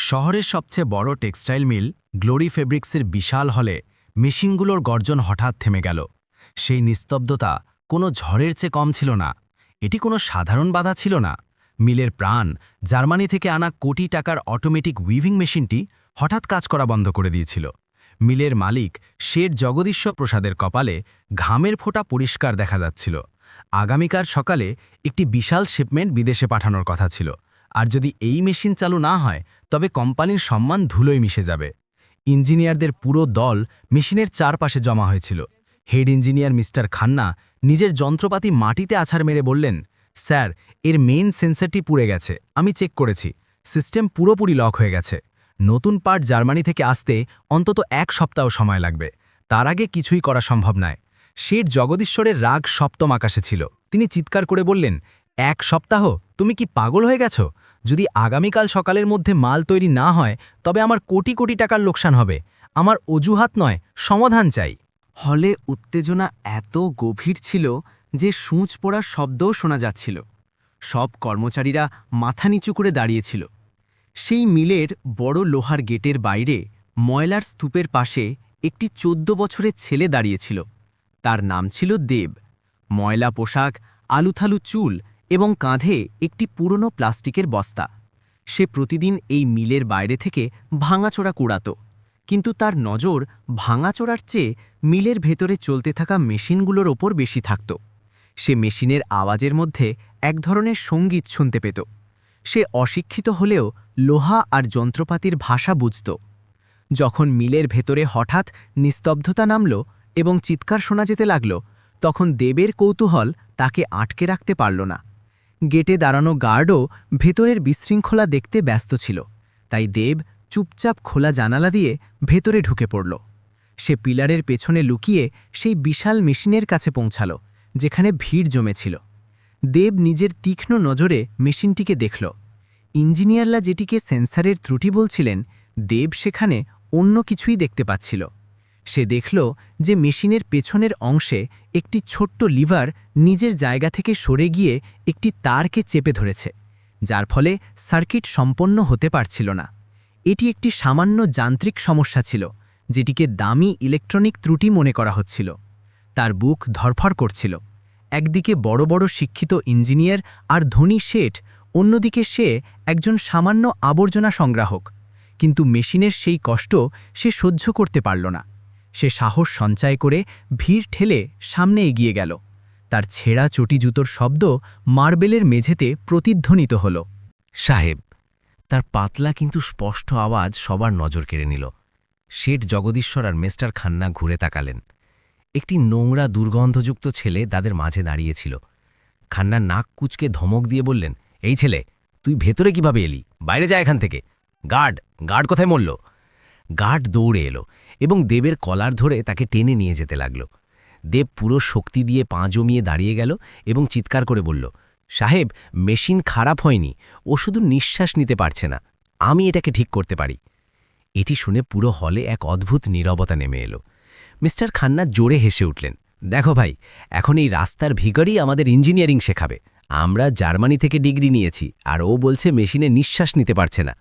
শহরের সবচেয়ে বড় টেক্সটাইল মিল গ্লোরি ফেব্রিক্সের বিশাল হলে মেশিনগুলোর গর্জন হঠাৎ থেমে গেল। সেই নিস্তব্ধতা কোনো ঝড়ের চেয়ে কম ছিল না। এটি কোনো সাধারণ বাধা ছিল না। মিলের প্রাণ জার্মানি থেকে আনা কোটি টাকার অটোমেটিক উইভিং মেশিনটি হঠাৎ কাজ করা বন্ধ করে দিয়েছিল। মিলের মালিক শের জগদীশ্বর প্রসাদের কপালে ঘামের ফোঁটা পরিষ্কার দেখা যাচ্ছিল। আগামীকার সকালে একটি বিশাল শিপমেন্ট বিদেশে পাঠানোর কথা ছিল। আর যদি এই মেশিন চালু না হয় তবে কোম্পানির সম্মান ধুলোয় মিশে যাবে। ইঞ্জিনিয়ারদের পুরো দল মেশিনের চারপাশে জমা হয়েছিল। হেড ইঞ্জিনিয়ার মিস্টার খান্না নিজের যন্ত্রপাতি মাটিতে আছাড় মেরে বললেন, স্যার, এর মেইন সেন্সরটি পুড়ে গেছে। আমি চেক করেছি। সিস্টেম পুরোপুরি লক হয়ে গেছে। নতুন পার্ট জার্মানি থেকে আসতে অন্তত এক সপ্তাহ সময় লাগবে। তার আগে কিছুই করা সম্ভব নয়। শেঠ জগদীশ্বরের রাগ সপ্তম আকাশে ছিল। তিনি চিৎকার করে বললেন, এক সপ্তাহ? তুমি কি পাগল হয়ে গেছো? যদি আগামীকাল সকালের মধ্যে মাল তৈরি না হয়, তবে আমার কোটি কোটি টাকার লোকসান হবে। আমার অজুহাত নয়, সমাধান চাই। হলে উত্তেজনা এত গভীর ছিল যে সূঁচ পড়ার শব্দও শোনা যাচ্ছিল। সব কর্মচারীরা মাথা নিচু করে দাঁড়িয়েছিল। সেই মিলের বড় লোহার গেটের বাইরে ময়লার স্তূপের পাশে একটি চোদ্দ বছরের ছেলে দাঁড়িয়েছিল। তার নাম ছিল দেব। ময়লা পোশাক, আলুথালু চুল এবং কাঁধে একটি পুরনো প্লাস্টিকের বস্তা। সে প্রতিদিন এই মিলের বাইরে থেকে ভাঙাচোরা কুড়াত। কিন্তু তার নজর ভাঙাচোরার চেয়ে মিলের ভেতরে চলতে থাকা মেশিনগুলোর ওপর বেশি থাকত। সে মেশিনের আওয়াজের মধ্যে এক ধরনের সংগীত শুনতে পেত। সে অশিক্ষিত হলেও লোহা আর যন্ত্রপাতির ভাষা বুঝত। যখন মিলের ভেতরে হঠাৎ নিস্তব্ধতা নামল এবং চিৎকার শোনা যেতে লাগল, তখন দেবের কৌতূহল তাকে আটকে রাখতে পারল না। গেটে দাঁড়ানো গার্ডও ভেতরের বিশৃঙ্খলা দেখতে ব্যস্ত ছিল। তাই দেব চুপচাপ খোলা জানালা দিয়ে ভেতরে ঢুকে পড়ল। সে পিলারের পেছনে লুকিয়ে সেই বিশাল মেশিনের কাছে পৌঁছাল, যেখানে ভিড় জমেছিল। দেব নিজের তীক্ষ্ণ নজরে মেশিনটিকে দেখল। ইঞ্জিনিয়াররা যেটিকে সেন্সারের ত্রুটি বলছিলেন, দেব সেখানে অন্য কিছুই দেখতে পাচ্ছিল। সে দেখল যে মেশিনের পেছনের অংশে একটি ছোট্ট লিভার নিজের জায়গা থেকে সরে গিয়ে একটি তারকে চেপে ধরেছে, যার ফলে সার্কিট সম্পন্ন হতে পারছিল না। এটি একটি সামান্য যান্ত্রিক সমস্যা ছিল, যেটিকে দামি ইলেকট্রনিক ত্রুটি মনে করা হচ্ছিল। তার বুক ধরফর করছিল। একদিকে বড় বড় শিক্ষিত ইঞ্জিনিয়ার আর ধনী শেঠ, অন্যদিকে সে একজন সামান্য আবর্জনা সংগ্রাহক। কিন্তু মেশিনের সেই কষ্ট সে সহ্য করতে পারল না। সে সাহস সঞ্চয় করে ভিড় ঠেলে সামনে এগিয়ে গেল। তার ছেঁড়া চটি জুতোর শব্দ মার্বেলের মেঝেতে প্রতিধ্বনিত হল। সাহেব, তার পাতলা কিন্তু স্পষ্ট আওয়াজ সবার নজর কেড়ে নিল। শেঠ জগদীশ্বর আর মিস্টার খান্না ঘুরে তাকালেন। একটি নোংরা দুর্গন্ধযুক্ত ছেলে তাদের মাঝে দাঁড়িয়েছিল। খান্না নাক কুচকে ধমক দিয়ে বললেন, এই ছেলে, তুই ভেতরে কীভাবে এলি? বাইরে যা এখান থেকে। গার্ড গার্ড কোথায় মরল? গার্ড দৌড়ে এলো। এবং দেবের কলার ধরে তাকে টেনে নিয়ে যেতে লাগল। দেব পুরো শক্তি দিয়ে পা জমিয়ে দাঁড়িয়ে গেল এবং চিৎকার করে বলল, সাহেব, মেশিন খারাপ হয়নি, ও শুধু নিঃশ্বাস নিতে পারছে না, আমি এটাকে ঠিক করতে পারি। এটি শুনে পুরো হলে এক অদ্ভুত নীরবতা নেমে এলো। মিস্টার খান্না জোরে হেসে উঠলেন, দেখো ভাই, এখন এই রাস্তার ভিগরই আমাদের ইঞ্জিনিয়ারিং শেখাবে। আমরা জার্মানি থেকে ডিগ্রি নিয়েছি, আর ও বলছে মেশিনে নিঃশ্বাস নিতে পারছে না।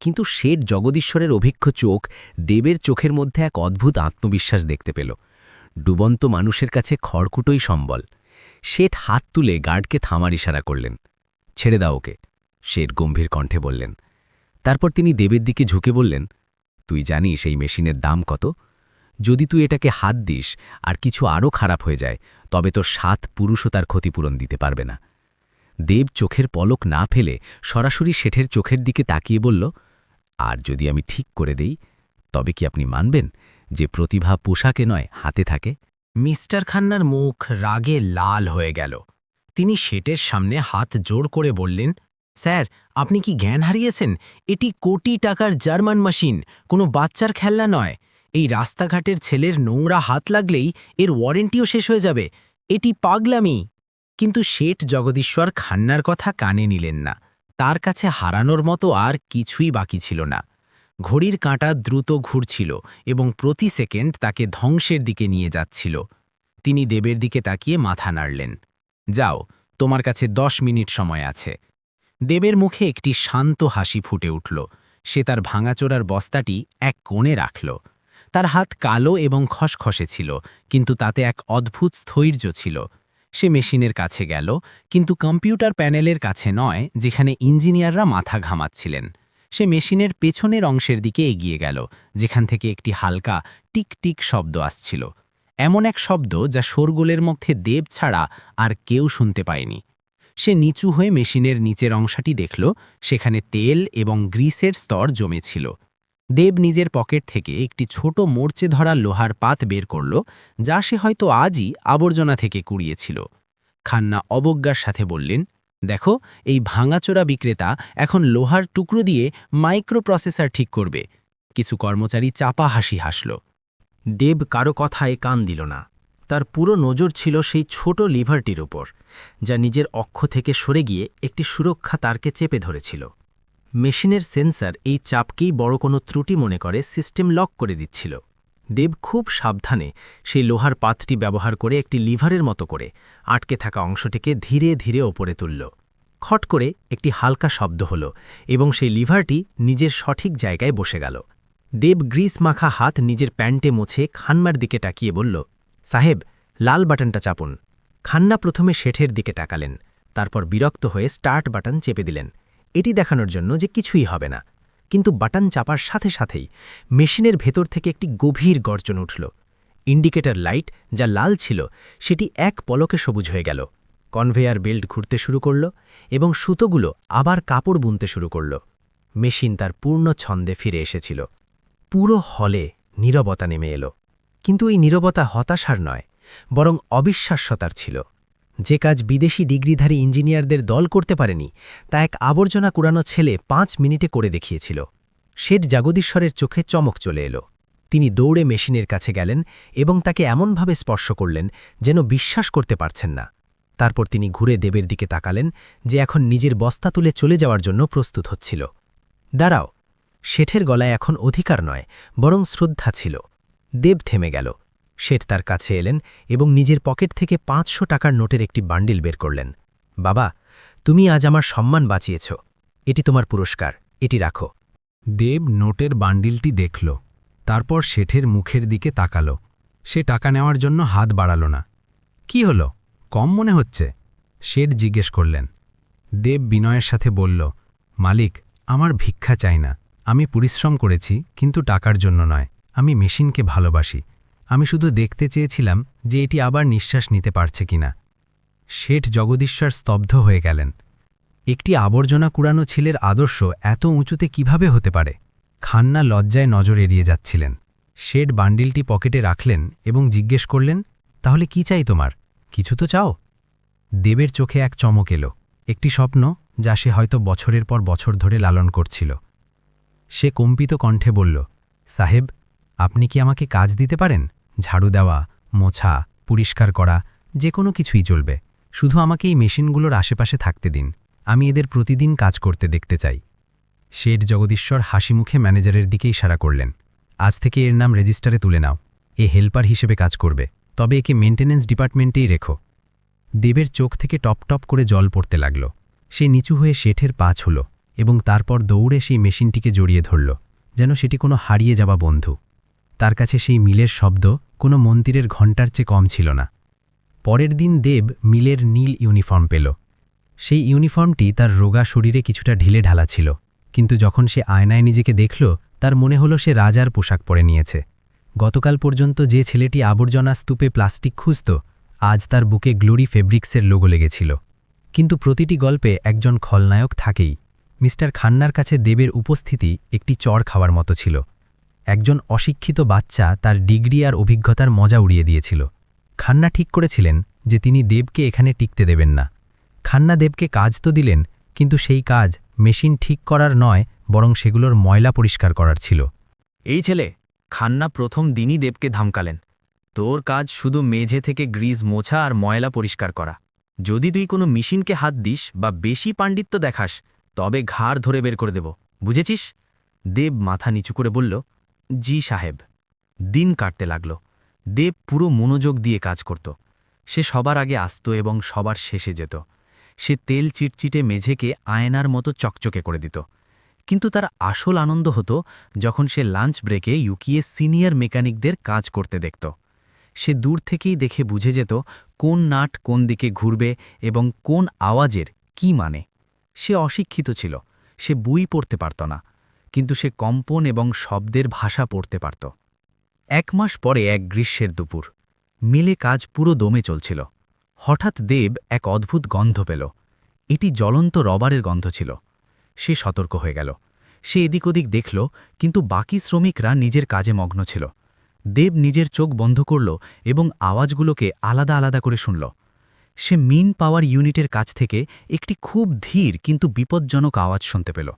কিন্তু শেঠ জগদীশ্বরের অভিজ্ঞ চোখ দেবের চোখের মধ্যে এক অদ্ভুত আত্মবিশ্বাস দেখতে পেল। ডুবন্ত মানুষের কাছে খড়কুটোই সম্বল। শেঠ হাত তুলে গার্ডকে থামার ইশারা করলেন। ছেড়ে দাও ওকে, শেঠ গম্ভীর কণ্ঠে বললেন। তারপর তিনি দেবের দিকে ঝুঁকে বললেন, তুই জানিস এই মেশিনের দাম কত? যদি তুই এটাকে হাত দিস আর কিছু আরও খারাপ হয়ে যায়, তবে তোর সাত পুরুষও তার ক্ষতিপূরণ দিতে পারবে না। দেব চোখের পলক না ফেলে সরাসরি শেঠের চোখের দিকে তাকিয়ে বলল আর যদি আমি ঠিক করে দেই, তবে কি আপনি মানবেন যে প্রতিভা পোশাকে নয়, হাতে থাকে? মিস্টার খান্নার মুখ রাগে লাল হয়ে গেল। তিনি শেটের সামনে হাত জোর করে বললেন, স্যার, আপনি কি জ্ঞান হারিয়েছেন? এটি কোটি টাকার জার্মান মেশিন, কোনো বাচ্চার খেলনা নয়। এই রাস্তাঘাটের ছেলের নোংরা হাত লাগলেই এর ওয়ারেন্টিও শেষ হয়ে যাবে। এটি পাগলামি। কিন্তু শেঠ জগদীশ্বর খান্নার কথা কানে নিলেন না। তার কাছে হারানোর মতো আর কিছুই বাকি ছিল না। ঘড়ির কাঁটা দ্রুত ঘুরছিল এবং প্রতি সেকেন্ড তাকে ধ্বংসের দিকে নিয়ে যাচ্ছিল। তিনি দেবের দিকে তাকিয়ে মাথা নাড়লেন। যাও, তোমার কাছে দশ মিনিট সময় আছে। দেবের মুখে একটি শান্ত হাসি ফুটে উঠল। সে তার ভাঙাচোরার বস্তাটি এক কোণে রাখল। তার হাত কালো এবং খসখসে ছিল, কিন্তু তাতে এক অদ্ভুত স্থৈর্য ছিল। সে মেশিনের কাছে গেল, কিন্তু কম্পিউটার প্যানেলের কাছে নয়, যেখানে ইঞ্জিনিয়াররা মাথা ঘামাচ্ছিলেন। সে মেশিনের পেছনের অংশের দিকে এগিয়ে গেল, যেখান থেকে একটি হালকা টিক টিক শব্দ আসছিল। এমন এক শব্দ যা শোরগোলের মধ্যে দেব ছাড়া আর কেউ শুনতে পায়নি। সে নিচু হয়ে মেশিনের নিচের অংশটি দেখল, সেখানে তেল এবং গ্রিসের স্তর জমেছিল। দেব নিজের পকেট থেকে একটি ছোট মোর্চে ধরা লোহার পাত বের করল, যা সে হয়তো আজই আবর্জনা থেকে কুড়িয়েছিল। খান্না অবজ্ঞার সাথে বললেন, দেখো, এই ভাঙাচোরা বিক্রেতা এখন লোহার টুকরো দিয়ে মাইক্রোপ্রসেসর ঠিক করবে। কিছু কর্মচারী চাপা হাসি হাসল। দেব কারও কথায় কান দিল না। তার পুরো নজর ছিল সেই ছোট লিভারটির উপর, যা নিজের অক্ষ থেকে সরে গিয়ে একটি সুরক্ষা তারকে চেপে ধরেছিল। মেশিনের সেন্সর এই চাপকেই বড় কোনো ত্রুটি মনে করে, সিস্টেম লক করে দিচ্ছিল। দেব খুব সাবধানে সেই লোহার পাতটি ব্যবহার করে একটি লিভারের মতো করে আটকে থাকা অংশটিকে ধীরে ধীরে ওপরে তুলল। খট করে একটি হালকা শব্দ হল এবং সেই লিভারটি নিজের সঠিক জায়গায় বসে গেল। দেব গ্রিস মাখা হাত নিজের প্যান্টে মুছে খান্নার দিকে তাকিয়ে বলল, সাহেব, লাল বাটনটা চাপুন। খান্না প্রথমে শেঠের দিকে টাকালেন তারপর বিরক্ত হয়ে স্টার্ট বাটন চেপে দিলেন। এটি দেখানোর জন্য যে কিছুই হবে না। কিন্তু বাটন চাপার সাথে সাথেই মেশিনের ভেতর থেকে একটি গভীর গর্জন উঠল। ইন্ডিকেটর লাইট যা লাল ছিল, সেটি এক পলকে সবুজ হয়ে গেল। কনভেয়ার বেল্ট ঘুরতে শুরু করল এবং সুতোগুলো আবার কাপড় বুনতে শুরু করল। মেশিন তার পূর্ণ ছন্দে ফিরে এসেছিল। পুরো হলে নীরবতা নেমে এলো। কিন্তু এই নীরবতা হতাশার নয়, বরং অবিশ্বাস্যতার ছিল। যে কাজ বিদেশি ডিগ্রিধারী ইঞ্জিনিয়ারদের দল করতে পারেনি, তা এক আবর্জনা কুড়ানো ছেলে পাঁচ মিনিটে করে দেখিয়েছিল। শেঠ জাগদীশ্বরের চোখে চমক চলে এলো। তিনি দৌড়ে মেশিনের কাছে গেলেন এবং তাকে এমনভাবে স্পর্শ করলেন যেন বিশ্বাস করতে পারছেন না। তারপর তিনি ঘুরে দেবের দিকে তাকালেন যে এখন নিজের বস্তা তুলে চলে যাওয়ার জন্য প্রস্তুত হচ্ছিল। দাঁড়াও, শেঠের গলায় এখন অধিকার নয়, বরং শ্রদ্ধা ছিল। দেব থেমে গেল। শেঠ তার কাছে এলেন এবং নিজের পকেট থেকে পাঁচশো টাকার নোটের একটি বান্ডিল বের করলেন। বাবা, তুমি আজ আমার সম্মান বাঁচিয়েছ। এটি তোমার পুরস্কার। এটি রাখো। দেব নোটের বান্ডিলটি দেখল। তারপর শেঠের মুখের দিকে তাকাল। সে টাকা নেওয়ার জন্য হাত বাড়াল না। কি হলো? কম মনে হচ্ছে? শেঠ জিজ্ঞেস করলেন। দেব বিনয়ের সাথে বলল, মালিক, আমার ভিক্ষা চাই না। আমি পরিশ্রম করেছি, কিন্তু টাকার জন্য নয়। আমি মেশিনকে ভালোবাসি। আমি শুধু দেখতে চেয়েছিলাম যে এটি আবার নিঃশ্বাস নিতে পারছে কিনা। শেঠ জগদীশ্বর স্তব্ধ হয়ে গেলেন। একটি আবর্জনা কুড়ানো ছেলের আদর্শ এত উঁচুতে কীভাবে হতে পারে? খান্না লজ্জায় নজর এড়িয়ে যাচ্ছিলেন। শেড বান্ডিলটি পকেটে রাখলেন এবং জিজ্ঞেস করলেন, তাহলে কি চাই তোমার? কিছু তো চাও? দেবের চোখে এক চমক এলো। একটি স্বপ্ন যা সে হয়তো বছরের পর বছর ধরে লালন করছিল। সে কম্পিত কণ্ঠে বলল, সাহেব, আপনি কি আমাকে কাজ দিতে পারেন? ঝাড়ু দেওয়া, মোছা, পরিষ্কার করা যে কোনো কিছুই চলবে। শুধু আমাকে এই মেশিনগুলোর আশেপাশে থাকতে দিন। আমি এদের প্রতিদিন কাজ করতে দেখতে চাই। শেঠ জগদীশ্বর হাসি মুখে ম্যানেজারের দিকে ইশারা করলেন। আজ থেকে এর নাম রেজিস্টারে তুলে নাও। এ হেল্পার হিসেবে কাজ করবে। তবে একে মেনটেন্যান্স ডিপার্টমেন্টেই রেখো। দেবের চোখ থেকে টপ টপ করে জল পড়তে লাগল। সে নিচু হয়ে শেঠের পা ছুল এবং তারপর দৌড়ে সেই মেশিনটিকে জড়িয়ে ধরল, যেন সেটি কোনো হারিয়ে যাওয়া বন্ধু। তার কাছে সেই মিলের শব্দ কোনো মন্দিরের ঘণ্টার চেয়ে কম ছিল না। পরের দিন দেব মিলের নীল ইউনিফর্ম পেল। সেই ইউনিফর্মটি তার রোগা শরীরে কিছুটা ঢিলে ঢালা ছিল, কিন্তু যখন সে আয়নায় নিজেকে দেখল, তার মনে হলো সে রাজার পোশাক পরে নিয়েছে। গতকাল পর্যন্ত যে ছেলেটি আবর্জনা স্তূপে প্লাস্টিক খুঁজত, আজ তার বুকে গ্লোরি ফেব্রিক্সের লোগো লেগেছিল। কিন্তু প্রতিটি গল্পে একজন খলনায়ক থাকেই। মিস্টার খান্নার কাছে দেবের উপস্থিতি একটি চর খাওয়ার মতো ছিল। একজন অশিক্ষিত বাচ্চা তার ডিগ্রি আর অভিজ্ঞতার মজা উড়িয়ে দিয়েছিল। খান্না ঠিক করেছিলেন যে তিনি দেবকে এখানে টিকতে দেবেন না। খান্না দেবকে কাজ তো দিলেন, কিন্তু সেই কাজ মেশিন ঠিক করার নয়, বরং সেগুলোর ময়লা পরিষ্কার করার ছিল। এই ছেলে, খান্না প্রথম দিনই দেবকে ধামকালেন। তোর কাজ শুধু মেঝে থেকে গ্রিজ মোছা আর ময়লা পরিষ্কার করা। যদি তুই কোনো মেশিনকে হাত দিস বা বেশি পাণ্ডিত্য দেখাস, তবে ঘাড় ধরে বের করে দেব। বুঝেছিস? দেব মাথা নিচু করে বলল জি সাহেব। দিন কাটতে লাগল। দেব পুরো মনোযোগ দিয়ে কাজ করত। সে সবার আগে আসত এবং সবার শেষে যেত। সে তেল চিটচিটে মেঝেকে আয়নার মতো চকচকে করে দিত। কিন্তু তার আসল আনন্দ হতো যখন সে লাঞ্চ ব্রেকে ইউকিএ সিনিয়র মেকানিকদের কাজ করতে দেখত। সে দূর থেকেই দেখে বুঝে যেত কোন নাট কোন দিকে ঘুরবে এবং কোন আওয়াজের কি মানে। সে অশিক্ষিত ছিল। সে বই পড়তে পারত না। কিন্তু সে কম্পন এবং শব্দের ভাষা পড়তে পারত। এক মাস পরে এক গ্রীষ্মের দুপুর, মিলে কাজ পুরো দমে চলছিল। হঠাৎ দেব এক অদ্ভুত গন্ধ পেল। এটি জ্বলন্ত রবারের গন্ধ ছিল। সে সতর্ক হয়ে গেল। সে এদিক ওদিক দেখল, কিন্তু বাকি শ্রমিকরা নিজের কাজে মগ্ন ছিল। দেব নিজের চোখ বন্ধ করল এবং আওয়াজগুলোকে আলাদা আলাদা করে শুনল। সে মিন পাওয়ার ইউনিটের কাছ থেকে একটি খুব ধীর কিন্তু বিপজ্জনক আওয়াজ শুনতে পেল।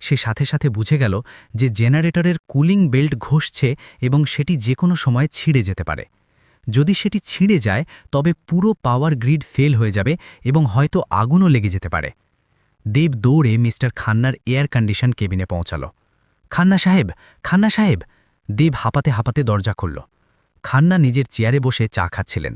সে সাথে সাথে বুঝে গেল যে জেনারেটরের কুলিং বেল্ট ঘষছে এবং সেটি যে কোনো সময় ছিঁড়ে যেতে পারে। যদি সেটি ছিঁড়ে যায়, তবে পুরো পাওয়ার গ্রিড ফেল হয়ে যাবে এবং হয়তো আগুনও লেগে যেতে পারে। দেব দৌড়ে মিস্টার খান্নার এয়ার কন্ডিশন কেবিনে পৌঁছাল। খান্না সাহেব খান্না সাহেব! দেব হাঁপাতে হাঁপাতে দরজা খুলল। খান্না নিজের চেয়ারে বসে চা খাচ্ছিলেন।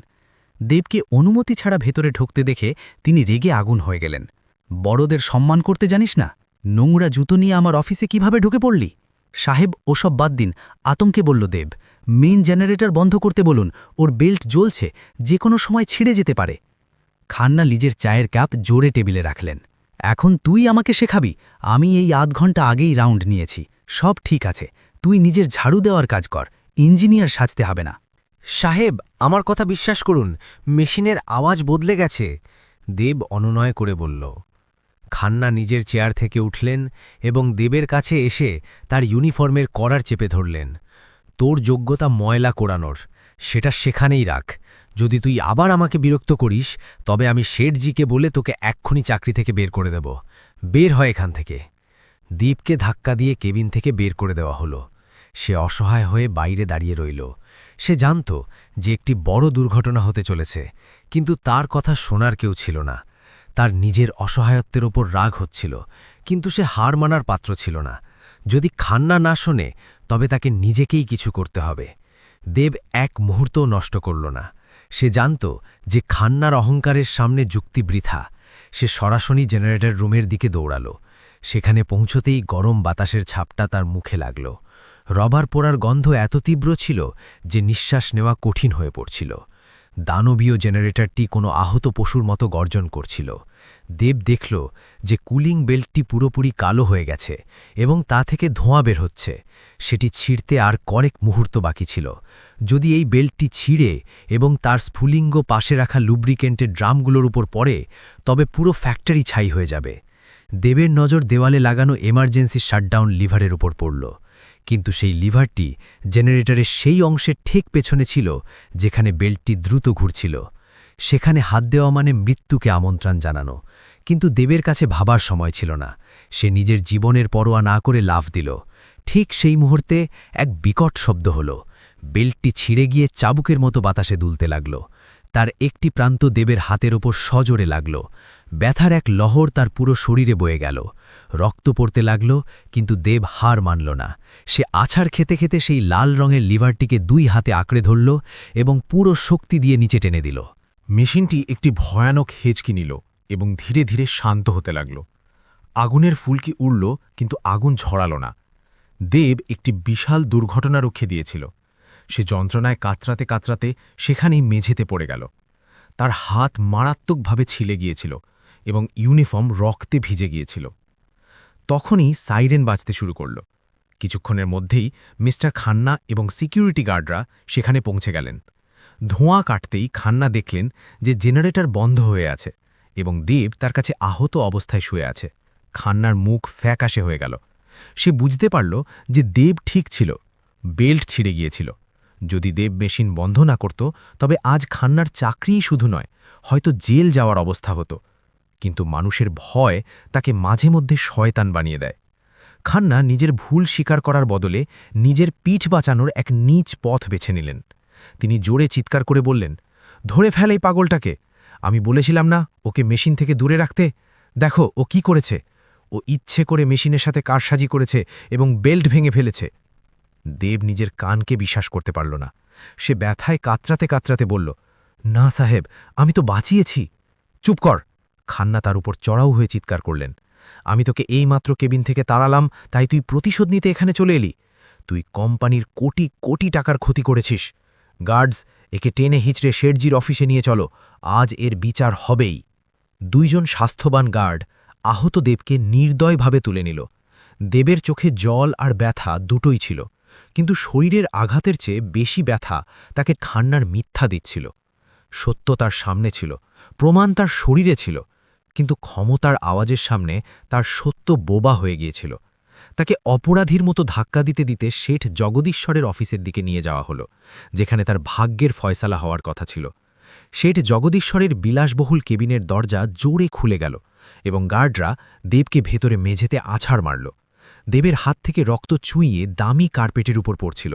দেবকে অনুমতি ছাড়া ভেতরে ঢুকতে দেখে তিনি রেগে আগুন হয়ে গেলেন। বড়দের সম্মান করতে জানিস না? নোংরা জুতো নিয়ে আমার অফিসে কীভাবে ঢুকে পড়লি? সাহেব ওসব বাদ দিন, আতঙ্কে বলল দেব। মেইন জেনারেটর বন্ধ করতে বলুন, ওর বেল্ট জ্বলছে, যে কোনো সময় ছিঁড়ে যেতে পারে। খান্না লিজের চায়ের কাপ জোরে টেবিলে রাখলেন। এখন তুই আমাকে শেখাবি, আমি এই আধ ঘণ্টা আগেই রাউন্ড নিয়েছি, সব ঠিক আছে, তুই নিজের ঝাড়ু দেওয়ার কাজ কর, ইঞ্জিনিয়ার সাজতে হবে না। সাহেব, আমার কথা বিশ্বাস করুন, মেশিনের আওয়াজ বদলে গেছে। দেব অনুনয় করে বলল খান্না নিজের চেয়ার থেকে উঠলেন এবং দেবের কাছে এসে তার ইউনিফর্মের করার চেপে ধরলেন। তোর যোগ্যতা ময়লা কোড়ানোর সেটা সেখানেই রাখ। যদি তুই আবার আমাকে বিরক্ত করিস, তবে আমি শেঠজিকে বলে তোকে এক্ষুনি চাকরি থেকে বের করে দেব। বের হয় এখান থেকে। দীপকে ধাক্কা দিয়ে কেবিন থেকে বের করে দেওয়া হলো। সে অসহায় হয়ে বাইরে দাঁড়িয়ে রইল। সে জানত যে একটি বড় দুর্ঘটনা হতে চলেছে, কিন্তু তার কথা শোনার কেউ ছিল না। তার নিজের অসহায়ত্বের ওপর রাগ হচ্ছিল, কিন্তু সে হার মানার পাত্র ছিল না। যদি খান্না না শোনে, তবে তাকে নিজেকেই কিছু করতে হবে। দেব এক মুহূর্তও নষ্ট করল না। সে জানত যে খান্নার অহংকারের সামনে যুক্তি বৃথা। সে সরাসরি জেনারেটর রুমের দিকে দৌড়াল। সেখানে পৌঁছতেই গরম বাতাসের ছাপটা তার মুখে লাগল। রবার পোড়ার গন্ধ এত তীব্র ছিল যে নিঃশ্বাস নেওয়া কঠিন হয়ে পড়ছিল। দানবীয় জেনারেটরটি কোনো আহত পশুর মতো গর্জন করছিল। দেব দেখল যে কুলিং বেল্টটি পুরোপুরি কালো হয়ে গেছে এবং তা থেকে ধোঁয়া বের হচ্ছে। সেটি ছিঁড়তে আর কয়েক মুহূর্ত বাকি ছিল। যদি এই বেল্টটি ছিঁড়ে এবং তার স্ফুলিঙ্গ পাশে রাখা লুব্রিকেন্টের ড্রামগুলোর উপর পড়ে, তবে পুরো ফ্যাক্টরি ছাই হয়ে যাবে। দেবের নজর দেওয়ালে লাগানো এমার্জেন্সি শাটডাউন লিভারের উপর পড়ল। কিন্তু সেই লিভারটি জেনারেটরের সেই অংশের ঠিক পেছনে ছিল, যেখানে বেল্টটি দ্রুত ঘুরছিল। সেখানে হাত দেওয়া মানে মৃত্যুকে আমন্ত্রণ জানানো। কিন্তু দেবের কাছে ভাবার সময় ছিল না। সে নিজের জীবনের পরোয়া না করে লাভ দিল। ঠিক সেই মুহূর্তে এক বিকট শব্দ হল। বেল্টটি ছিঁড়ে গিয়ে চাবুকের মতো বাতাসে দুলতে লাগল। তার একটি প্রান্ত দেবের হাতের ওপর সজোরে লাগল। ব্যথার এক লহর তার পুরো শরীরে বয়ে গেল। রক্ত পড়তে লাগল, কিন্তু দেব হার মানল না। সে আছাড় খেতে খেতে সেই লাল রঙের লিভারটিকে দুই হাতে আঁকড়ে ধরল এবং পুরো শক্তি দিয়ে নিচে টেনে দিল। মেশিনটি একটি ভয়ানক হেঁচকি নিল এবং ধীরে ধীরে শান্ত হতে লাগল। আগুনের ফুলকি উড়ল, কিন্তু আগুন ঝরাল না। দেব একটি বিশাল দুর্ঘটনা রুখে দিয়েছিল। সে যন্ত্রণায় কাতরাতে কাতরাতে সেখানেই মেঝেতে পড়ে গেল। তার হাত মারাত্মকভাবে ছিলে গিয়েছিল এবং ইউনিফর্ম রক্তে ভিজে গিয়েছিল। তখনই সাইরেন বাজতে শুরু করল। কিছুক্ষণের মধ্যেই মিস্টার খান্না এবং সিকিউরিটি গার্ডরা সেখানে পৌঁছে গেলেন। ধোঁয়া কাটতেই খান্না দেখলেন যে জেনারেটর বন্ধ হয়ে আছে এবং দেব তার কাছে আহত অবস্থায় শুয়ে আছে। খান্নার মুখ ফ্যাকাশে হয়ে গেল। সে বুঝতে পারল যে দেব ঠিক ছিল, বেল্ট ছিঁড়ে গিয়েছিল। যদি দেব মেশিন বন্ধ না করত, তবে আজ খান্নার চাকরিই শুধু নয়, হয়তো জেল যাওয়ার অবস্থা হতো। কিন্তু মানুষের ভয় তাকে মাঝে মধ্যে শয়তান বানিয়ে দেয়। খান্না নিজের ভুল স্বীকার করার বদলে নিজের পিঠ বাঁচানোর এক নীচ পথ বেছে নিলেন। তিনি জোরে চিৎকার করে বললেন, ধরে ফেল এই পাগলটাকে। আমি বলেছিলাম না ওকে মেশিন থেকে দূরে রাখতে। দেখো, ও কি করেছে। ও ইচ্ছে করে মেশিনের সাথে কারসাজি করেছে এবং বেল্ট ভেঙে ফেলেছে। দেব নিজের কানকে বিশ্বাস করতে পারল না। সে ব্যথায় কাতরাতে কাতরাতে বলল, না সাহেব, আমি তো বাঁচিয়েছি। চুপ কর। খান্না তার উপর চড়াও হয়ে চিৎকার করলেন, আমি তোকে এইমাত্র কেবিন থেকে তাড়ালাম, তাই তুই প্রতিশোধ নিতে এখানে চলে এলি। তুই কোম্পানির কোটি কোটি টাকার ক্ষতি করেছিস। গার্ডস, একে টেনে হিচড়ে শেঠজির অফিসে নিয়ে চলো। আজ এর বিচার হবেই। দুইজন স্বাস্থ্যবান গার্ড আহত দেবকে নির্দয়ভাবে তুলে নিল। দেবের চোখে জল আর ব্যথা দুটোই ছিল, কিন্তু শরীরের আঘাতের চেয়ে বেশি ব্যথা তাকে খান্নার মিথ্যা দিচ্ছিল। সত্য তার সামনে ছিল, প্রমাণ তার শরীরে ছিল, কিন্তু ক্ষমতার আওয়াজের সামনে তার সত্য বোবা হয়ে গিয়েছিল। তাকে অপরাধীর মতো ধাক্কা দিতে দিতে শেঠ জগদীশ্বরের অফিসের দিকে নিয়ে যাওয়া হলো, যেখানে তার ভাগ্যের ফয়সালা হওয়ার কথা ছিল। শেঠ জগদীশ্বরের বিলাসবহুল কেবিনের দরজা জোরে খুলে গেল এবং গার্ডরা দেবকে ভেতরে মেঝেতে আছাড় মারল। দেবের হাত থেকে রক্ত চুইয়ে দামি কার্পেটের উপর পড়ছিল।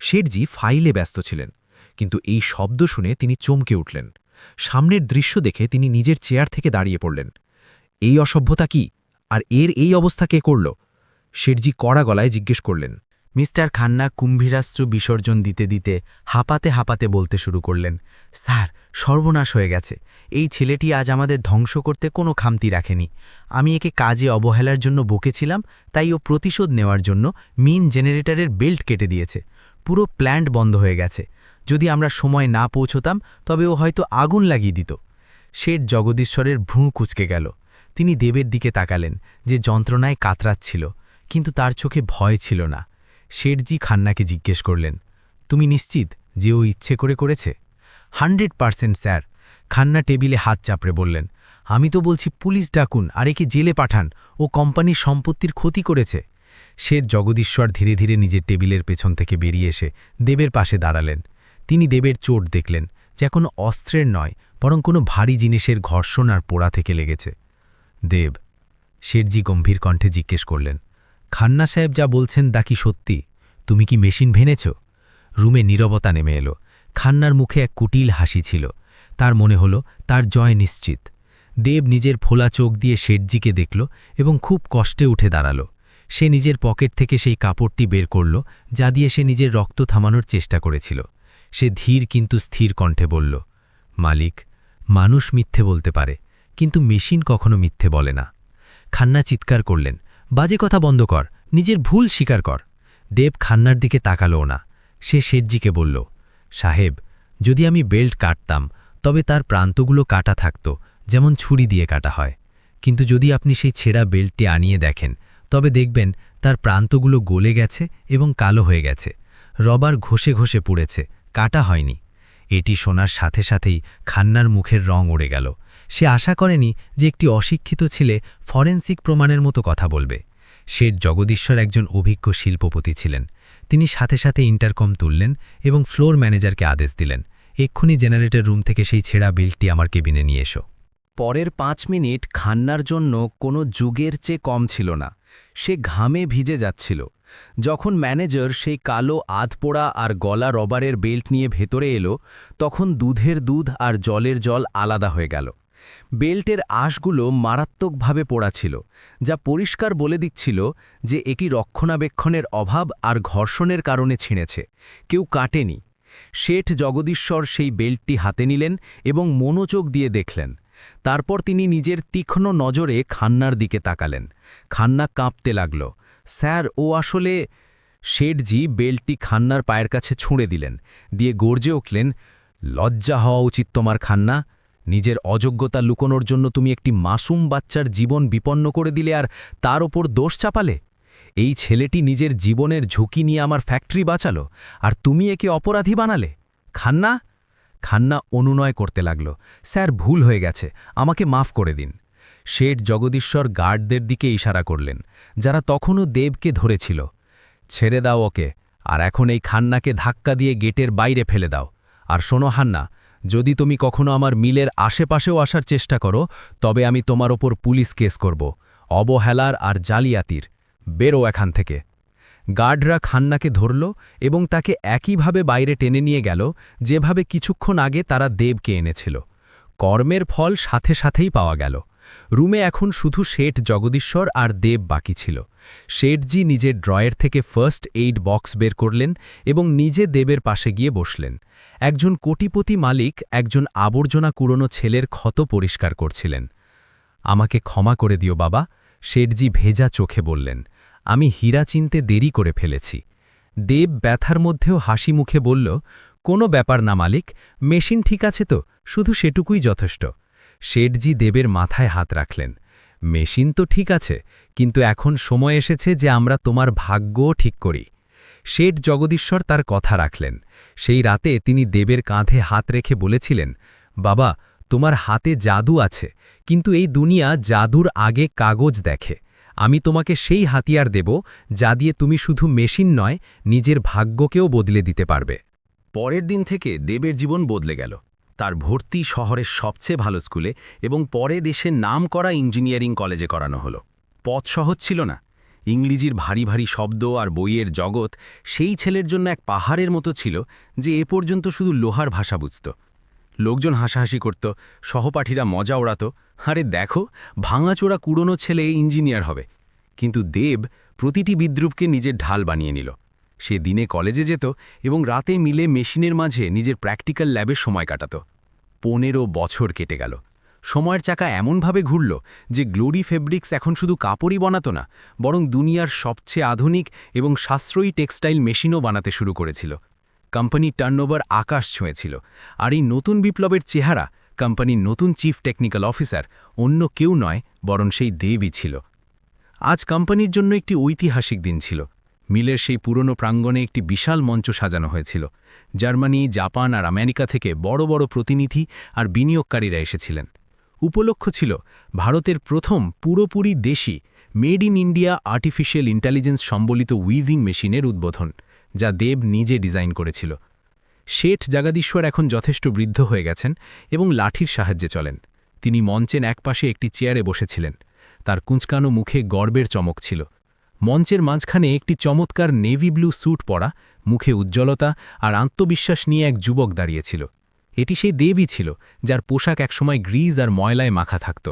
শেঠজি ফাইলে ব্যস্ত ছিলেন, কিন্তু এই শব্দ শুনে তিনি চমকে উঠলেন। সামনের দৃশ্য দেখে তিনি নিজের চেয়ার থেকে দাঁড়িয়ে পড়লেন। এই অসভ্যতা কি? আর এর এই অবস্থা কে করল? শেঠজি কড়া গলায় জিজ্ঞেস করলেন, মিস্টার খান্না কুম্ভীরাস্ত্র বিসর্জন দিতে দিতে হাঁপাতে হাঁপাতে বলতে শুরু করলেন, স্যার, সর্বনাশ হয়ে গেছে। এই ছেলেটি আজ আমাদের ধ্বংস করতে কোনো খামতি রাখেনি। আমি একে কাজে অবহেলার জন্য বকেছিলাম, তাই ও প্রতিশোধ নেওয়ার জন্য মিন জেনারেটরের বেল্ট কেটে দিয়েছে। পুরো প্ল্যান্ট বন্ধ হয়ে গেছে। যদি আমরা সময় না পৌঁছতাম, তবে ও হয়তো আগুন লাগিয়ে দিত। শেঠ জগদীশ্বরের ভ্রু কুচকে গেল। তিনি দেবের দিকে তাকালেন, যে যন্ত্রণায় কাতরাচ্ছিল। কিন্তু তার চোখে ভয় ছিল না। শেঠজি খান্নাকে জিজ্ঞেস করলেন, তুমি নিশ্চিত যে ও ইচ্ছে করে করেছে? Hundred percent, sir. খান্না টেবিলে হাত চাপড়ে বললেন, আমি তো বলছি পুলিশ ডাকুন আর একে জেলে পাঠান। ও কোম্পানির সম্পত্তির ক্ষতি করেছে। শেঠ জগদীশ্বর ধীরে ধীরে নিজের টেবিলের পেছন থেকে বেরিয়ে এসে দেবের পাশে দাঁড়ালেন। তিনি দেবের চোট দেখলেন, যা কোনো অস্ত্রের নয়, বরং কোনো ভারী জিনিসের ঘর্ষণ আর পোড়া থেকে লেগেছে। দেব, শেঠজি গম্ভীর কণ্ঠে জিজ্ঞেস করলেন খান্না সাহেব যা বলছেন তা কি সত্যি? তুমি কি মেশিন ভেনেছ রুমে নীরবতা নেমে এলো। খান্নার মুখে এক কুটিল হাসি ছিল। তার মনে হলো, তার জয় নিশ্চিত। দেব নিজের ফোলা চোখ দিয়ে শেঠজিকে দেখল এবং খুব কষ্টে উঠে দাঁড়াল। সে নিজের পকেট থেকে সেই কাপড়টি বের করল, যা দিয়ে সে নিজের রক্ত থামানোর চেষ্টা করেছিল। সে ধীর কিন্তু স্থির কণ্ঠে বলল, মালিক, মানুষ মিথ্যে বলতে পারে, কিন্তু মেশিন কখনো মিথ্যে বলে না। খান্না চিৎকার করলেন। বাজে কথা বন্ধ কর, নিজের ভুল স্বীকার কর। দেব খান্নার দিকে তাকালও না। সে শেঠজিকে বলল, সাহেব, যদি আমি বেল্ট কাটতাম, তবে তার প্রান্তগুলো কাটা থাকত, যেমন ছুরি দিয়ে কাটা হয়। কিন্তু যদি আপনি সেই ছেঁড়া বেল্টটি আনিয়ে দেখেন, তবে দেখবেন তার প্রান্তগুলো গলে গেছে এবং কালো হয়ে গেছে। রবার ঘষে ঘষে পুড়েছে, কাটা হয়নি। এটি শোনার সাথে সাথেই খান্নার মুখের রং উড়ে গেল। সে আশা করেনি যে একটি অশিক্ষিত ছেলে ফরেন্সিক প্রমাণের মতো কথা বলবে। শেঠ জগদীশ্বর একজন অভিজ্ঞ শিল্পপতি ছিলেন। তিনি সাথে সাথে ইন্টারকম তুললেন এবং ফ্লোর ম্যানেজারকে আদেশ দিলেন, এক্ষুনি জেনারেটর রুম থেকে সেই ছেঁড়া বিলটি আমার কেবিনে নিয়ে এসো। পরের পাঁচ মিনিট খান্নার জন্য কোনো যুগের চেয়ে কম ছিল না। সে ঘামে ভিজে যাচ্ছিল। যখন ম্যানেজার সেই কালো আধপোড়া আর গলা রবারের বেল্ট নিয়ে ভেতরে এলো, তখন দুধের দুধ আর জলের জল আলাদা হয়ে গেল। বেল্টের আঁশগুলো মারাত্মকভাবে পোড়া ছিল, যা পরিষ্কার বলে দিচ্ছিল যে এটি রক্ষণাবেক্ষণের অভাব আর ঘর্ষণের কারণে ছিঁড়েছে। কেউ কাটেনি। শেঠ জগদীশ্বর সেই বেল্টটি হাতে নিলেন এবং মনোযোগ দিয়ে দেখলেন। তারপর তিনি নিজের তীক্ষ্ণ নজরে খান্নার দিকে তাকালেন। খান্না কাঁপতে লাগল। স্যার, ও আসলে শেঠজি বেল্টটি খান্নার পায়ের কাছে ছুঁড়ে দিলেন, দিয়ে গর্জে উঠলেন, লজ্জা হওয়া উচিত তোমার খান্না। নিজের অযোগ্যতা লুকোনোর জন্য তুমি একটি মাসুম বাচ্চার জীবন বিপন্ন করে দিলে আর তার ওপর দোষ চাপালে? এই ছেলেটি নিজের জীবনের ঝুঁকি নিয়ে আমার ফ্যাক্টরি বাঁচালো, আর তুমি একে অপরাধী বানালে। খান্না? খান্না অনুনয় করতে লাগল। স্যার, ভুল হয়ে গেছে, আমাকে মাফ করে দিন। শেঠ জগদীশ্বর গার্ডদের দিকে ইশারা করলেন, যারা তখনও দেবকে ধরেছিল। ছেড়ে দাও ওকে, আর এখন এই খান্নাকে ধাক্কা দিয়ে গেটের বাইরে ফেলে দাও। আর শোনো, হান্না যদি তুমি কখনো আমার মিলের আশেপাশেও আসার চেষ্টা করো, তবে আমি তোমার ওপর পুলিশ কেস করব, অবহেলার আর জালিয়াতির। বেরো এখান থেকে। গার্ডরা খান্নাকে ধরল এবং তাকে একইভাবে বাইরে টেনে নিয়ে গেল, যেভাবে কিছুক্ষণ আগে তারা দেবকে এনেছিল। কর্মের ফল সাথে সাথেই পাওয়া গেল। রুমে এখন শুধু শেঠ জগদীশ্বর আর দেব বাকি ছিল। শেঠজি নিজের ড্রয়ের থেকে ফার্স্ট এইড বক্স বের করলেন এবং নিজে দেবের পাশে গিয়ে বসলেন। একজন কোটিপতি মালিক, একজন আবর্জনা কুড়োনো ছেলের ক্ষত পরিষ্কার করছিলেন। আমাকে ক্ষমা করে দিও বাবা, শেঠজি ভেজা চোখে বললেন। আমি হীরা চিনতে দেরি করে ফেলেছি। দেব ব্যথার মধ্যেও হাসি মুখে বলল, কোনো ব্যাপার না মালিক, মেশিন ঠিক আছে তো, শুধু সেটুকুই যথেষ্ট। শেঠজি দেবের মাথায় হাত রাখলেন। মেশিন তো ঠিক আছে, কিন্তু এখন সময় এসেছে যে আমরা তোমার ভাগ্যও ঠিক করি। শেঠ জগদীশ্বর তার কথা রাখলেন। সেই রাতে তিনি দেবের কাঁধে হাত রেখে বলেছিলেন, বাবা, তোমার হাতে জাদু আছে, কিন্তু এই দুনিয়া জাদুর আগে কাগজ দেখে। আমি তোমাকে সেই হাতিয়ার দেব, যা দিয়ে তুমি শুধু মেশিন নয়, নিজের ভাগ্যকেও বদলে দিতে পারবে। পরের দিন থেকে দেবের জীবন বদলে গেল। তার ভর্তি শহরের সবচেয়ে ভালো স্কুলে এবং পরে দেশের নাম করা ইঞ্জিনিয়ারিং কলেজে করানো হলো। পথ সহজ ছিল না। ইংরেজির ভারী ভারী শব্দ আর বইয়ের জগৎ সেই ছেলের জন্য এক পাহাড়ের মতো ছিল যে এ পর্যন্ত শুধু লোহার ভাষা বুঝত। লোকজন হাসাহাসি করত, সহপাঠীরা মজা ওড়াত, আরে দেখো, ভাঙাচোরা কুড়োনো ছেলে ইঞ্জিনিয়ার হবে। কিন্তু দেব প্রতিটি বিদ্রুপকে নিজের ঢাল বানিয়ে নিল। সে দিনে কলেজে যেত এবং রাতে মিলে মেশিনের মাঝে নিজের প্র্যাকটিক্যাল ল্যাবে সময় কাটাত। পনেরো বছর কেটে গেল। সময়ের চাকা এমনভাবে ঘুরল যে গ্লোরি ফেব্রিক্স এখন শুধু কাপড়ই বানাতো না, বরং দুনিয়ার সবচেয়ে আধুনিক এবং সাশ্রয়ী টেক্সটাইল মেশিনও বানাতে শুরু করেছিল। কোম্পানির টার্নওভার আকাশ ছুঁয়েছিল আর এই নতুন বিপ্লবের চেহারা কোম্পানির নতুন চিফ টেকনিক্যাল অফিসার অন্য কেউ নয়, বরং সেই দেবই ছিল। আজ কোম্পানির জন্য একটি ঐতিহাসিক দিন ছিল। মিলের সেই পুরনো প্রাঙ্গণে একটি বিশাল মঞ্চ সাজানো হয়েছিল। জার্মানি, জাপান আর আমেরিকা থেকে বড় বড় প্রতিনিধি আর বিনিয়োগকারীরা এসেছিলেন। উপলক্ষ ছিল ভারতের প্রথম পুরোপুরি দেশি, made in India artificial intelligence সম্বলিত উইভিং মেশিনের উদ্বোধন, যা দেব নিজে ডিজাইন করেছিল। শেঠ জাগাদীশ্বর এখন যথেষ্ট বৃদ্ধ হয়ে গেছেন এবং লাঠির সাহায্যে চলেন। তিনি মঞ্চের একপাশে একটি চেয়ারে বসেছিলেন। তার কুঁচকানো মুখে গর্বের চমক ছিল। মঞ্চের মাঝখানে একটি চমৎকার নেভি ব্লু স্যুট পরা, মুখে উজ্জ্বলতা আর আত্মবিশ্বাস নিয়ে এক যুবক দাঁড়িয়েছিল। এটি সেই দেবই ছিল, যার পোশাক একসময় গ্রিজ আর ময়লায় মাখা থাকত।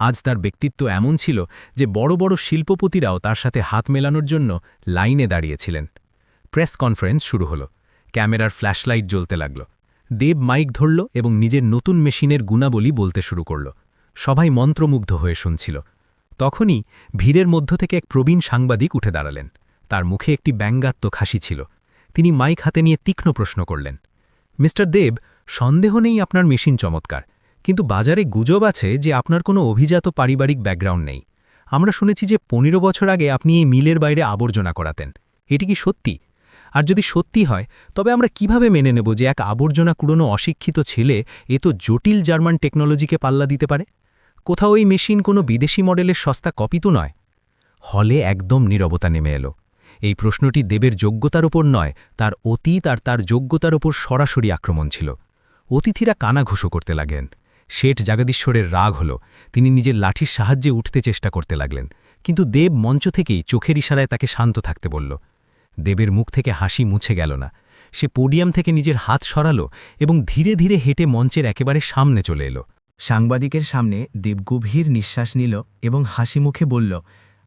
আজ তার ব্যক্তিত্ব এমন ছিল যে বড় বড় শিল্পপতিরাও তার সাথে হাত মেলানোর জন্য লাইনে দাঁড়িয়েছিলেন। প্রেস কনফারেন্স শুরু হলো। ক্যামেরার ফ্ল্যাশলাইট জ্বলতে লাগল। দেব মাইক ধরল এবং নিজের নতুন মেশিনের গুণাবলী বলতে শুরু করল। সবাই মন্ত্রমুগ্ধ হয়ে শুনছিল। তখনই ভিড়ের মধ্য থেকে এক প্রবীণ সাংবাদিক উঠে দাঁড়ালেন। তার মুখে একটি ব্যঙ্গাত্মক হাসি ছিল। তিনি মাইক হাতে নিয়ে তীক্ষ্ণ প্রশ্ন করলেন, মিস্টার দেব, সন্দেহ নেই আপনার মেশিন চমৎকার, কিন্তু বাজারে গুজব আছে যে আপনার কোনো অভিজাত পারিবারিক ব্যাকগ্রাউন্ড নেই। আমরা শুনেছি যে পনেরো বছর আগে আপনি এই মিলের বাইরে আবর্জনা করাতেন। এটি কি সত্যি? আর যদি সত্যি হয়, তবে আমরা কীভাবে মেনে নেব যে এক আবর্জনা কুড়োনো অশিক্ষিত ছেলে এ তো জটিল জার্মান টেকনোলজিকে পাল্লা দিতে পারে? কোথাও এই মেশিন কোনো বিদেশি মডেলের সস্তা কপি তো নয়। হলে একদম নীরবতা নেমে এলো। এই প্রশ্নটি দেবের যোগ্যতার ওপর নয়, তার অতীত আর তার যোগ্যতার ওপর সরাসরি আক্রমণ ছিল। অতিথিরা কানাঘুষো করতে লাগলেন। শেঠ জাগদীশ্বরের রাগ হল, তিনি নিজের লাঠির সাহায্যে উঠতে চেষ্টা করতে লাগলেন। কিন্তু দেব মঞ্চ থেকেই চোখের ইশারায় তাকে শান্ত থাকতে বলল। দেবের মুখ থেকে হাসি মুছে গেল না। সে পোডিয়াম থেকে নিজের হাত সরালো এবং ধীরে ধীরে হেঁটে মঞ্চের একেবারে সামনে চলে এলো। সাংবাদিকের সামনে দেব গভীর নিঃশ্বাস নিল এবং হাসি মুখে বলল,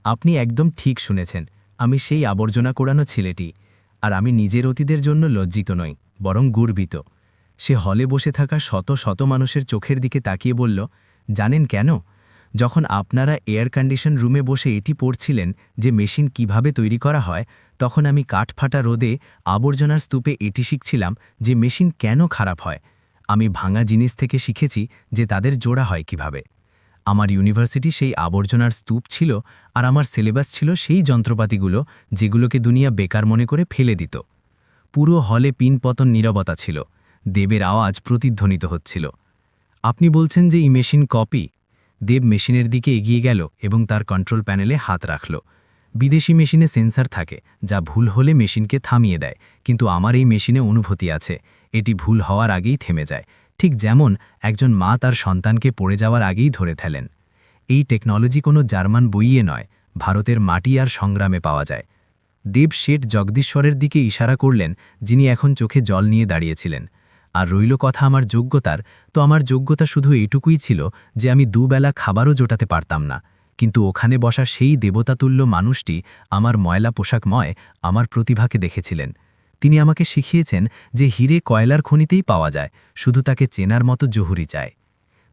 আপনি একদম ঠিক শুনেছেন, আমি সেই আবর্জনা কোড়ানো ছেলেটি, আর আমি নিজের অতীতের জন্য লজ্জিত নই, বরং গর্বিত। সে হলে বসে থাকা শত শত মানুষের চোখের দিকে তাকিয়ে বলল, জানেন কেন? যখন আপনারা এয়ার কন্ডিশন রুমে বসে এটি পড়ছিলেন যে মেশিন কীভাবে তৈরি করা হয়, তখন আমি কাঠফাটা রোদে আবর্জনার স্তূপে এটি শিখছিলাম যে মেশিন কেন খারাপ হয়। আমি ভাঙা জিনিস থেকে শিখেছি যে তাদের জোড়া হয় কীভাবে। আমার ইউনিভার্সিটি সেই আবর্জনার স্তূপ ছিল আর আমার সিলেবাস ছিল সেই যন্ত্রপাতিগুলো যেগুলোকে দুনিয়া বেকার মনে করে ফেলে দিত। পুরো হলে পিনপতন নীরবতা ছিল, দেবের আওয়াজ প্রতিধ্বনিত হচ্ছিল। আপনি বলছেন যে এই মেশিন কপি। দেব মেশিনের দিকে এগিয়ে গেল এবং তার কন্ট্রোল প্যানেলে হাত রাখল। বিদেশি মেশিনে সেন্সার থাকে, যা ভুল হলে মেশিনকে থামিয়ে দেয়। কিন্তু আমার এই মেশিনে অনুভূতি আছে, এটি ভুল হওয়ার আগেই থেমে যায়। ঠিক যেমন একজন মা তার সন্তানকে পড়ে যাওয়ার আগেই ধরে ফেলেন। এই টেকনোলজি কোনো জার্মান বইয়ে নয়, ভারতের মাটি আর সংগ্রামে পাওয়া যায়। দেব শেঠ জগদীশ্বরের দিকে ইশারা করলেন, যিনি এখন চোখে জল নিয়ে দাঁড়িয়েছিলেন। আর রইল কথা আমার যোগ্যতার, তো আমার যোগ্যতা শুধু এটুকুই ছিল যে আমি দুবেলা খাবারও জোটাতে পারতাম না। কিন্তু ওখানে বসা সেই দেবতাতুল্য মানুষটি আমার ময়লা পোশাকময় আমার প্রতিভাকে দেখেছিলেন। তিনি আমাকে শিখিয়েছেন যে হিরে কয়লার খনিতেই পাওয়া যায়, শুধু তাকে চেনার মতো জহুরি চায়।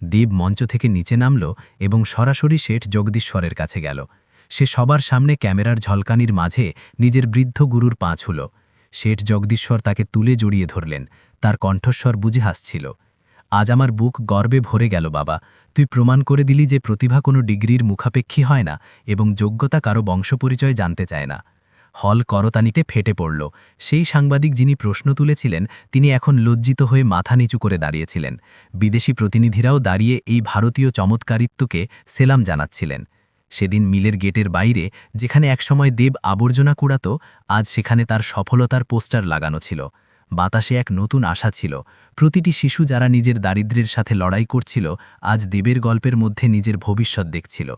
দেব মঞ্চ থেকে নিচে নামল এবং সরাসরি শেঠ জগদীশ্বরের কাছে গেল। সে সবার সামনে ক্যামেরার ঝলকানির মাঝে নিজের বৃদ্ধ গুরুর পা ছুল। শেঠ জগদীশ্বর তাকে তুলে জড়িয়ে ধরলেন। তার কণ্ঠস্বর বুঝে হাসছিল। আজ আমার বুক গর্বে ভরে গেল, বাবা। তুই প্রমাণ করে দিলি যে প্রতিভা কোনো ডিগ্রির মুখাপেক্ষী হয় না এবং যোগ্যতা কারও বংশপরিচয় জানতে চায় না। হল করতানিতে ফেটে পড়ল। সেই সাংবাদিক যিনি প্রশ্ন তুলেছিলেন, তিনি এখন লজ্জিত হয়ে মাথা নিচু করে দাঁড়িয়েছিলেন। বিদেশি প্রতিনিধিরাও দাঁড়িয়ে এই ভারতীয় চমৎকারিত্বকে সেলাম জানাচ্ছিলেন। সেদিন মিলের গেটের বাইরে, যেখানে একসময় দেব আবর্জনা কুড়াত, আজ সেখানে তার সফলতার পোস্টার লাগানো ছিল। বাতাসে এক নতুন আশা ছিল। প্রতিটি শিশু যারা নিজের দারিদ্র্যের সাথে লড়াই করছিল, আজ দেবের গল্পের মধ্যে নিজের ভবিষ্যৎ দেখছিল।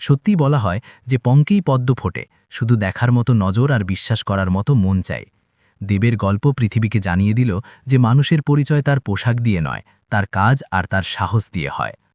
সত্যি বলা হয় যে পঙ্কেই পদ্ম ফোটে, শুধু দেখার মতো নজর আর বিশ্বাস করার মতো মন চাই। দেবের গল্প পৃথিবীকে জানিয়ে দিল যে মানুষের পরিচয় তার পোশাক দিয়ে নয়, তার কাজ আর তার সাহস দিয়ে হয়।